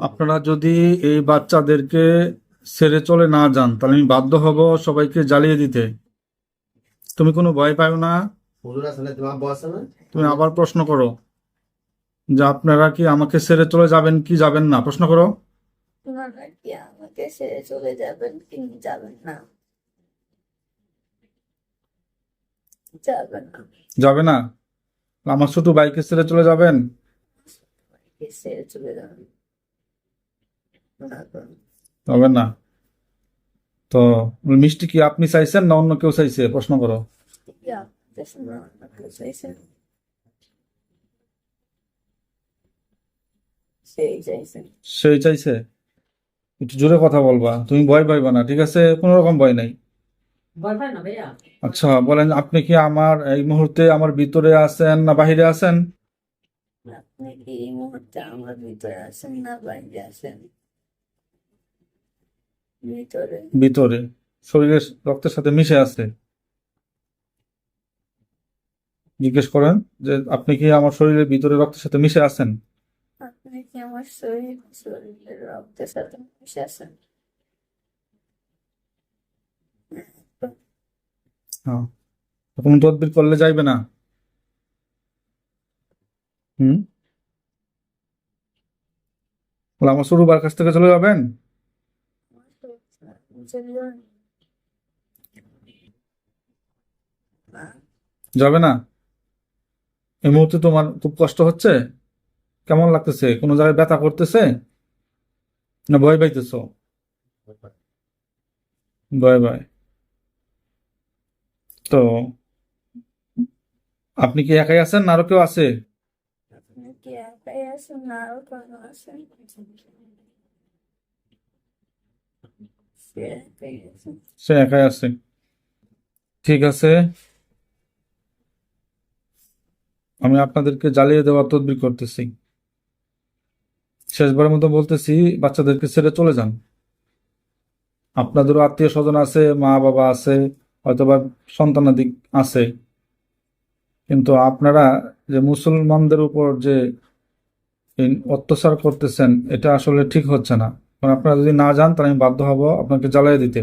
আপনারা যদি এই বাচ্চাদেরকে ছেড়ে চলে না যান তাহলে আমি বাধ্য হব সবাইকে জ্বালিয়ে দিতে। তুমি কোনো ভয় পাও না। তুমি আবার প্রশ্ন করো যে আপনারা কি আমাকে ছেড়ে চলে যাবেন কি যাবেন না? প্রশ্ন করো। কি আমাকে ছেড়ে চলে যাবেন কি যাবেন না। যাবে না? আমার ছোট বাইকে ছেড়ে চলে যাবেন? যাবেন। না। তো। মিষ্টি কি আপনি চাইছেন না অন্য কেউ চাইছে? প্রশ্ন করো। সেই চাইছে? একটু জোরে কথা বলবা। তুমি ভয় পাইবা না ঠিক আছে? কোনো রকম ভয় নাই। আচ্ছা বলেন আপনি কি আমার এই মুহূর্তে আমার ভিতরে আছেন না বাহিরে আছেন? আপনি কি এই মুহূর্তে আমার ভিতরে আছেন না বাইরে আছেন? ভিতরে। ভিতরে। শরীরের রক্তের সাথে মিশে আছে। জিজ্ঞেস করেন যে আপনি কি আমার শরীরের ভিতরে রক্তের সাথে মিশে আছেন? আপনি কি আমার শরীর শরীরের রক্তের সাথে মিশে আছেন? হ্যাঁ। কোনো তদবির করলে যাইবে না। হুম? আমার সরুবার কাছ থেকে চলে যাবেন? যাবে না? এই মুহূর্তে তোমার খুব কষ্ট হচ্ছে? কেমন লাগতেছে? কোনো জায়গায় ব্যথা করতেছে? না ভয় পাইতেছ? ভয় ভয় তো আপনি কি একাই আছেন না আরও কেউ আছে? সে একাই আছে। ঠিক আছে। আমি আপনাদেরকে জ্বালিয়ে দেওয়ার তদবির করতেছি। শেষবারের মতো বলতেছি বাচ্চাদেরকে ছেড়ে চলে যান। আপনাদেরও আত্মীয় স্বজন আছে মা বাবা আছে হয়তোবা সন্তানাদি আছে। কিন্তু আপনারা যে মুসলমানদের উপর যে অত্যাচার করতেছেন এটা আসলে ঠিক হচ্ছে না। কারণ আপনারা যদি না যান তাহলে আমি বাধ্য হব আপনাকে জ্বালিয়ে দিতে।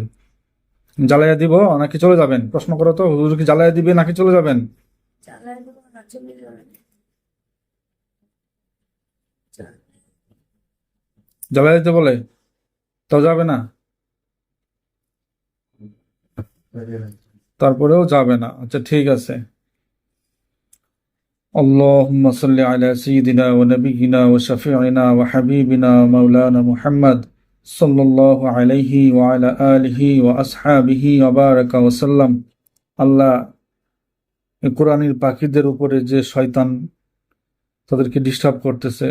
জ্বালাইয়া দিব নাকি চলে যাবেন? প্রশ্ন করো তো হুজুর কি জ্বালাইয়া দিবে নাকি চলে যাবেন? চালাই চলে যাবেন। জ্বালাইয়া দিতে বলে তো যাবে না? তারপরেও যাবে না আচ্ছা ঠিক আছে اللهم صل على سيدنا ونبينا وشفيعنا وحبيبنا مولانا محمد صلى الله عليه وعلى آله وأصحابه وبارك وسلم আল্লাহ এই কোরআনের পাখিদের উপরে যে শয়তান তাদেরকে ডিস্টার্ব করতেছে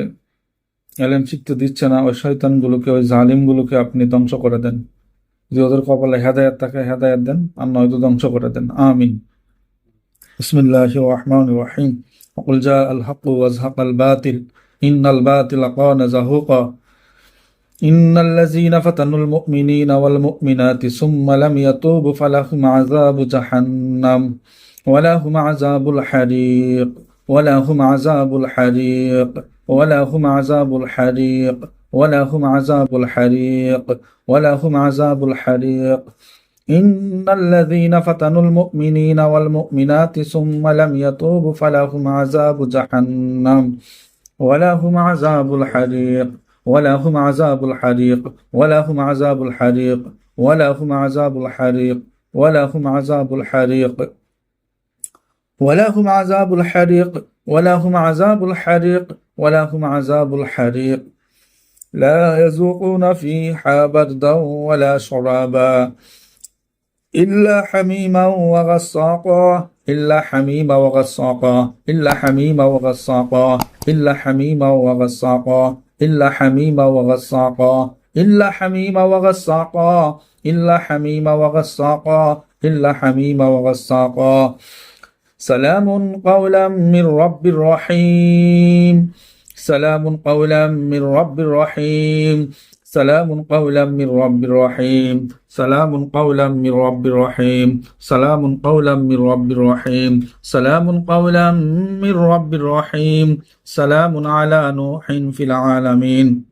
এলেম শিখতে দিচ্ছে না ওই শয়তানগুলোকে ওই জালিমগুলোকে আপনি ধ্বংস করে দেন যদি ওদের কপালে হেদায়াত থাকে হেদায়াত দেন আর নয়তো ধ্বংস করে দেন আমিন বিসমিল্লাহ রহমান রহিম وقل جاء الحق وازهق الباطل إن الباطل كان زهوقا إن الذين فتنوا المؤمنين والمؤمنات ثم لم يتوبوا فلهم عذاب جهنم ولهم عذاب الحريق ولهم عذاب الحريق ولهم عذاب الحريق ولهم عذاب الحريق ولهم عذاب الحريق إن الذين فتنوا المؤمنين والمؤمنات ثم لم يتوبوا فلهم عذاب جهنم ولهم عذاب الحريق ولهم عذاب الحريق ولهم عذاب الحريق ولهم عذاب الحريق ولهم عذاب الحريق ولهم عذاب الحريق ولهم عذاب الحريق ولهم عذاب الحريق لا يذوقون فيها بردا ولا شرابا إلا حميما وغساقا إلا حميما وغساقا إلا حميما وغساقا إلا حميما وغساقا إلا حميما وغساقا إلا حميما وغساقا إلا حميما وغساقا إلا حميما وغساقا. سلام قولا من رب رحيم. سلام قولا من رب رحيم. سلام قولا من رب رحيم. سلام قولا من رب رحيم. سلام قولا من رب رحيم. سلام قولا من رب رحيم. سلام على نوح في العالمين.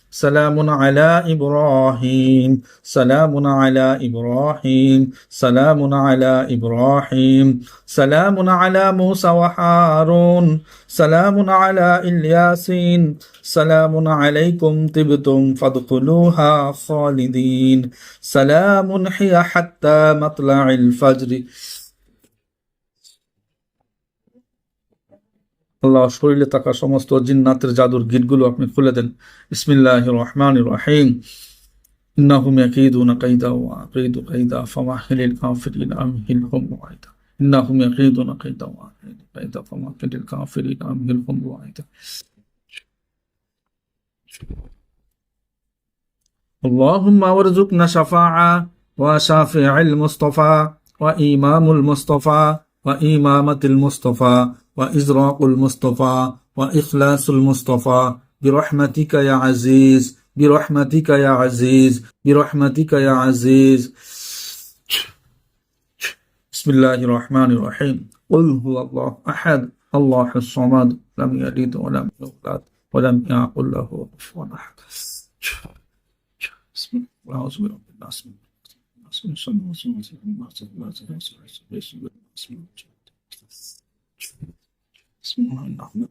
سلام على إبراهيم. سلام على إبراهيم. سلام على إبراهيم. سلام على موسى وهارون. سلام على إلياسين. سلام عليكم طبتم فادخلوها خالدين. سلام هي حتى مطلع الفجر. আল্লাহ শরীরে থাকা সমস্ত জিন্নাতের জাদুর গিটগুলো আপনি খুলে দেন ইসমিল্লাহ রহমান রহিম إنهم يكيدون كيدا وأكيد كيدا فمهل الكافرين أمهلهم رويدا إنهم يكيدون كيدا وأكيد كيدا فمهل الكافرين أمهلهم رويدا اللهم وارزقنا شفاعة وشافع المصطفى وإمام المصطفى وإمامة المصطفى وإزراق المصطفى وإخلاص المصطفى. برحمتك يا عزيز برحمتك يا عزيز برحمتك يا عزيز. بسم الله الرحمن الرحيم. قل هو الله أحد الله الصمد لم يلد ولم يولد ولم يكن له كفوا أحد. بسم الله أعوذ برب الناس من الشر الوسواس الخناس بسم الله Bismillahirrahmanirrahim.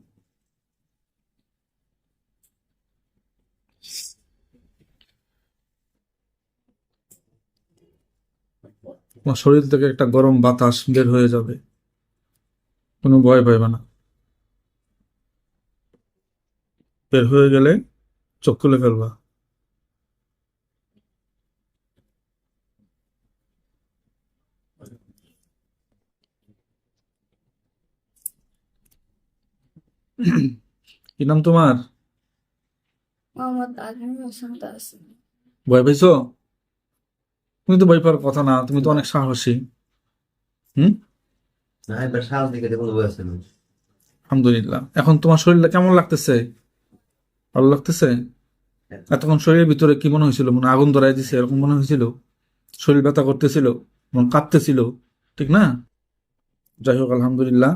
তোমার শরীর থেকে একটা গরম বাতাস বের হয়ে যাবে। কোনো ভয় পাইবে না। বের হয়ে গেলে চোখ খুলে ফেলবা। কি নাম তোমার? ভয় পাইছো তুমি তো ভয় পাওয়ার কথা না তুমি তো অনেক সাহসী। হুম? আলহামদুলিল্লাহ। এখন তোমার শরীরটা কেমন লাগতেছে? ভালো লাগতেছে? এতক্ষণ শরীরের ভিতরে কি মনে হয়েছিল? মনে আগুন ধরাই দিছে এরকম মনে হয়েছিল? শরীর ব্যথা করতেছিল মন কাঁপতেছিল ঠিক না? যাই হোক আলহামদুলিল্লাহ।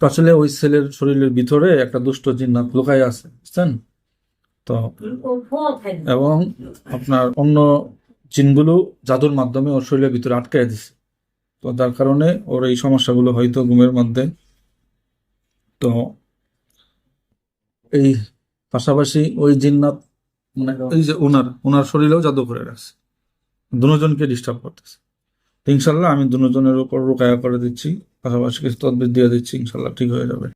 তো আসলে ওই ছেলের শরীরের ভিতরে একটা দুষ্ট জিন্নাত লুকাই আছে, বুঝছেন? তো এবং আপনার অন্য জিনগুলো জাদুর মাধ্যমে ওর শরীরের ভিতরে আটকায় দিছে। তো তার কারণে ওর এই সমস্যাগুলো হয়তো ঘুমের মধ্যে। তো এই পাশাপাশি ওই জিন্নাত মানে এই যে ওনার ওনার শরীরেও জাদু করে রাখছে। দুজনকে ডিস্টার্ব করতেছে। ইনশাল্লাহ আমি দুজনের উপর রোকায়া করে দিচ্ছি। পাশাপাশি কিছু তদবির দিয়ে দিচ্ছি ইনশাল্লাহ ঠিক হয়ে যাবে।